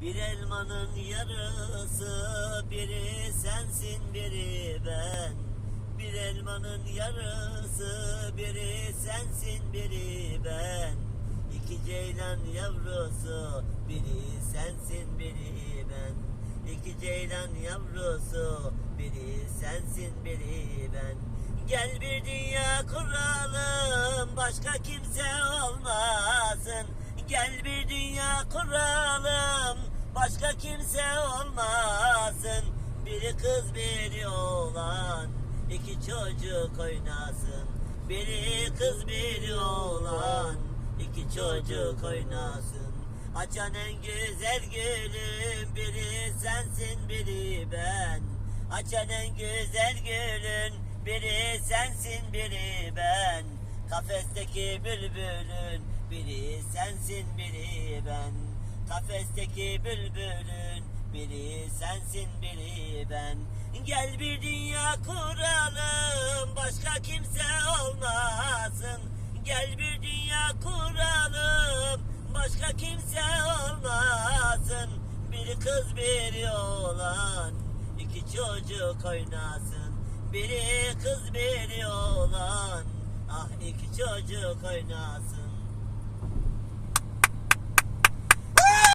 Bir elmanın yarısı biri sensin biri ben. Bir elmanın yarısı biri sensin biri ben. İki ceylan yavrusu biri sensin biri ben. İki ceylan yavrusu biri sensin biri ben. Gel bir dünya kuralım başka kimse olmasın. Gel bir dünya kuralım başka kimse olmasın. Biri kız biri oğlan. İki çocuk oynasın. Biri kız biri oğlan. İki çocuk oynasın. Açan en güzel gülüm biri sensin biri ben. Açan en güzel gülün biri sensin biri ben. Kafesteki bülbülün biri sensin biri ben Kafesteki bülbülün biri sensin biri ben. Gel bir dünya kuralım başka kimse olmasın. Gel bir dünya kuralım başka kimse olmasın. Biri kız biri oğlan iki çocuk oynasın. Biri kız biri oğlan ah iki çocuk oynasın